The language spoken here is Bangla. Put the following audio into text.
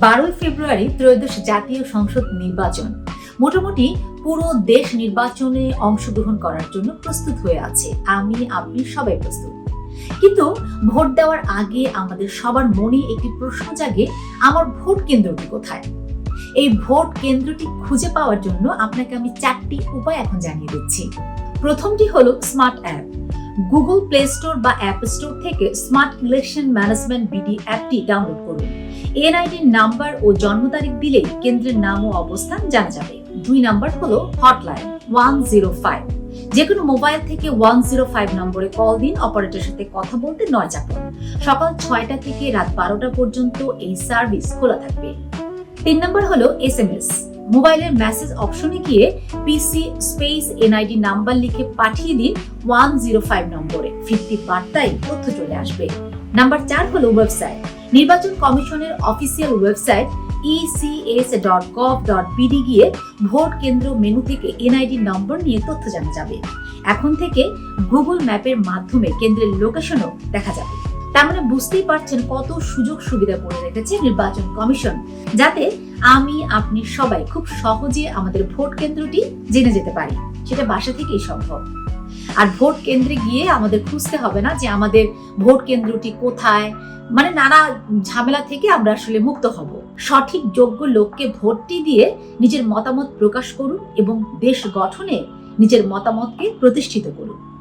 বারোই ফেব্রুয়ারি ত্রয়োদশ জাতীয় সংসদ নির্বাচন। মোটামুটি পুরো দেশ নির্বাচনে অংশগ্রহণ করার জন্য প্রস্তুত হয়ে আছে। আমি, আপনি সবাই প্রস্তুত। কিন্তু ভোট দেওয়ার আগে আমাদের সবার মনে একটি প্রশ্ন জাগে, আমার ভোট কেন্দ্রটি কোথায়? এই ভোট কেন্দ্রটি খুঁজে পাওয়ার জন্য আপনাকে আমি চারটি উপায় এখন জানিয়ে দিচ্ছি। প্রথমটি হলো smart app. Google Play Store বা অ্যাপ স্টোর থেকে স্মার্ট ইলেকশন ম্যানেজমেন্ট বিডি অ্যাপটি ডাউনলোড করুন। এনআইডির নাম্বার ও জন্ম তারিখ দিলেই কেন্দ্রের নাম ও অবস্থান জানা যাবে। দুই নাম্বার হলো হটলাইন, ওয়ান জিরো ফাইভ। যে কোনো মোবাইল থেকে ওয়ান জিরো ফাইভ নম্বরে কল দিন, অপারেটরের সাথে কথা বলতে নয় চাপুন। সকাল ছয়টা থেকে রাত বারোটা পর্যন্ত এই সার্ভিস খোলা থাকবে। তিন নম্বর হলো এস এম এস মোবাইলের মেসেজ অপশনে গিয়ে পিসি স্পেস এনআইডি নাম্বার লিখে পাঠিয়ে দিন ওয়ান জিরো ফাইভ নম্বরে। ফিরতি বার্তায় তথ্য চলে আসবে। নাম্বার চার হলো ওয়েবসাইট। নির্বাচন কমিশনের official website E ECS gov dot গিয়ে ভোট কেন্দ্র মেনু থেকে এনআইডি নম্বর নিয়ে তথ্য জানা যাবে। এখন থেকে গুগল ম্যাপের মাধ্যমে কেন্দ্রের লোকেশনও দেখা যাবে। তার মানে বুঝতেই পারছেন কত সুযোগ সুবিধা করে রেখেছে নির্বাচন কমিশন, যাতে আমি, আপনি সবাই খুব সহজে আমাদের ভোট কেন্দ্রটি জেনে যেতে পারি। সেটা বাসা থেকেই সম্ভব। আর ভোট কেন্দ্রে গিয়ে আমাদের খুঁজতে হবে না যে আমাদের ভোট কেন্দ্রটি কোথায়। মানে নানা ঝামেলা থেকে আমরা আসলে মুক্ত হব। সঠিক যোগ্য লোককে ভোটটি দিয়ে নিজের মতামত প্রকাশ করুন এবং দেশ গঠনে নিজের মতামতকে প্রতিষ্ঠিত করুন।